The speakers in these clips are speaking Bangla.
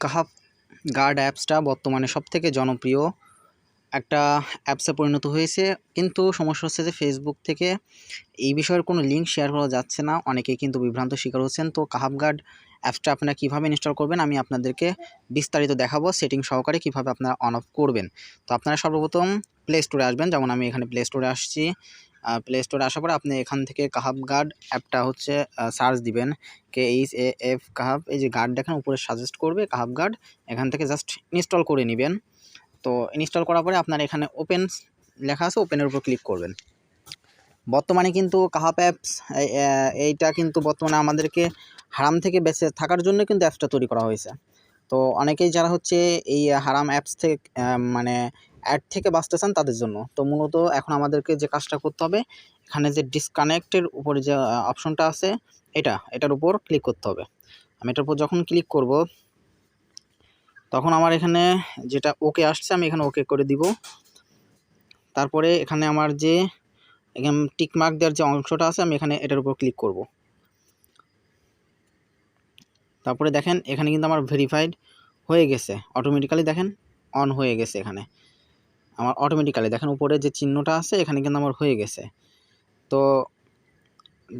কাহাফ গার্ড অ্যাপসটা বর্তমানে সবথেকে জনপ্রিয় একটা অ্যাপসে পরিণত হয়েছে। কিন্তু সমস্যা হচ্ছে যে ফেসবুক থেকে এই বিষয়ের কোনো লিঙ্ক শেয়ার করা যাচ্ছে না। অনেকেই কিন্তু বিভ্রান্ত শিকার হচ্ছেন। তো কাহাফ গার্ড অ্যাপসটা আপনারা কীভাবে ইনস্টল করবেন? আমি আপনাদেরকে বিস্তারিত দেখাবো সেটিং সহকারে কীভাবে আপনারা অন অফ করবেন। তো আপনারা সর্বপ্রথম প্লে স্টোরে আসবেন। যেমন আমি এখানে প্লে স্টোরে আসছি। প্লে স্টোরে আসার পর আপনি এখান থেকে কাহাব গার্ড অ্যাপটা হচ্ছে সার্চ দিবেন। কে এইচ এ এফ কাহাব এই যে গার্ড দেখেন, উপরে সাজেস্ট করবে কাহাব গার্ড এখান থেকে জাস্ট ইনস্টল করে নেবেন। তো ইনস্টল করার পরে আপনার এখানে ওপেন লেখা আছে ওপেনের উপর ক্লিক করবেন। বর্তমানে কিন্তু কাহাপ অ্যাপস এইটা কিন্তু বর্তমানে আমাদেরকে হারাম থেকে বেঁচে থাকার জন্য কিন্তু অ্যাপসটা তৈরি করা হয়েছে। তো অনেকেই যারা হচ্ছে এই হারাম অ্যাপস থেকে মানে অ্যাড থেকে বাঁচতে চান তাদের জন্য। তো মূলত এখন আমাদেরকে যে কাজটা করতে হবে, এখানে যে ডিসকানেক্টের উপরে যে অপশনটা আছে, এটা, এটার উপর ক্লিক করতে হবে। আমি এটার উপর যখন ক্লিক করব, তখন আমার এখানে যেটা ওকে আসছে, আমি এখানে ওকে করে দিব। তারপরে এখানে আমার যে, এখানে টিকমার্ক দেওয়ার যে অংশটা আছে, আমি এখানে এটার উপর ক্লিক করব। তারপরে দেখেন, এখানে কিন্তু আমার ভেরিফাইড হয়ে গেছে। অটোমেটিক্যালি দেখেন অন হয়ে গেছে এখানে। আমার অটোমেটিক্যালি দেখেন উপরে যে চিহ্নটা আছে, এখানে কিন্তু আমার হয়ে গেছে। তো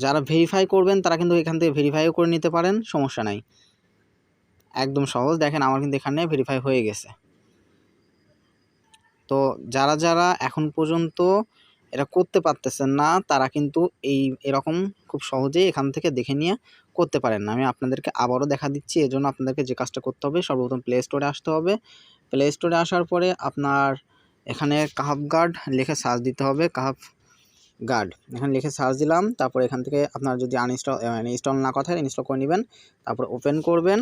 যারা ভেরিফাই করবেন, তারা কিন্তু এখান থেকে ভেরিফাইও করে নিতে পারেন, সমস্যা নাই। একদম সহজ, দেখেন আমার কিন্তু এখানে ভেরিফাই হয়ে গেছে। তো যারা যারা এখন পর্যন্ত এটা করতে পারতেছেন না, তারা কিন্তু এই, এরকম খুব সহজেই এখান থেকে দেখে নিয়ে করতে পারেন না। আমি আপনাদেরকে আবারও দেখা দিচ্ছি, এজন্য আপনাদেরকে যে কাজটা করতে হবে, সর্বপ্রথম প্লে স্টোরে আসতে হবে। প্লে স্টোরে আসার পরে আপনার এখানে কাহাফ গার্ড লিখে সার্চ দিতে হবে কাহাফ গার্ড। এখানে লিখে সার্চ দিলাম, তারপর এখান থেকে আপনার যদি আনইনস্টল মানে ইনস্টল না কথা ইনস্টল করে নেবেন, তারপর ওপেন করবেন,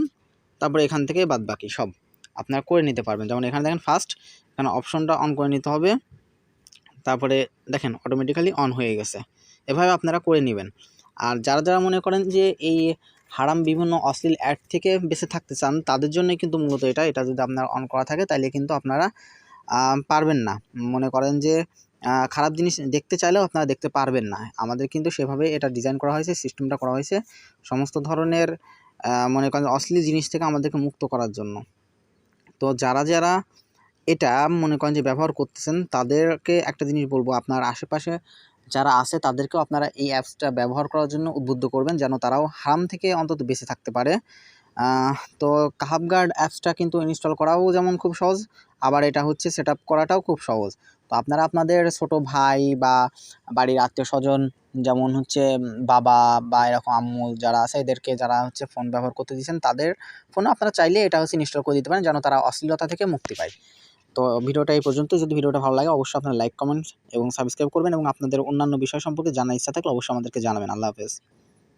তারপরে এখান থেকে বাদ বাকি সব আপনারা করে নিতে পারবেন। যেমন এখানে দেখেন ফার্স্ট এখানে অপশনটা অন করে নিতে হবে, তারপরে দেখেন অটোমেটিক্যালি অন হয়ে গেছে। এভাবে আপনারা করে নেবেন। আর যারা যারা মনে করেন যে এই হারাম বিভিন্ন অশ্লীল অ্যাড থেকে বেঁচে থাকতে চান, তাদের জন্য কিন্তু মূলত এটা। এটা যদি আপনার অন করা থাকে তাহলে কিন্তু আপনারা পারবেন না। মনে করেন যে খারাপ জিনিস দেখতে চাইলেও আপনারা দেখতে পারবেন না। আমাদের কিন্তু সেভাবে এটা ডিজাইন করা হয়েছে সিস্টেমটা করা হয়েছে সমস্ত ধরনের মনে করেন অশ্লীল জিনিস থেকে আমাদেরকে মুক্ত করার জন্য। তো যারা যারা এটা মনে করেন যে ব্যবহার করতেছেন, তাদেরকে একটা জিনিস বলব, আপনার আশেপাশে যারা আছে তাদেরকেও আপনারা এই অ্যাপসটা ব্যবহার করার জন্য উদ্বুদ্ধ করবেন, যেন তারাও হারাম থেকে অন্তত বেঁচে থাকতে পারে। তো কাহাবগার্ড অ্যাপসটা কিন্তু ইনস্টল করাও যেমন খুব সহজ, আবার এটা হচ্ছে সেট করাটাও খুব সহজ। তো আপনারা আপনাদের ছোট ভাই বা বাড়ির আত্মীয় স্বজন যেমন হচ্ছে বাবা বা এরকম আম্মু যারা আছে, এদেরকে যারা হচ্ছে ফোন ব্যবহার করতে দিচ্ছেন তাদের ফোনে আপনারা চাইলে এটা হচ্ছে ইনস্টল করে দিতে পারেন, যেন তারা অশ্লীলতা থেকে মুক্তি পায়। তো ভিডিওটা এই পর্যন্ত, যদি ভিডিওটা ভালো লাগে অবশ্যই আপনারা লাইক কমেন্ট এবং সাবস্ক্রাইব করবেন এবং আপনাদের অন্যান্য বিষয় সম্পর্কে জানার ইচ্ছা থাকলে অবশ্যই আমাদেরকে জানাবেন। আল্লাহ হাফেজ।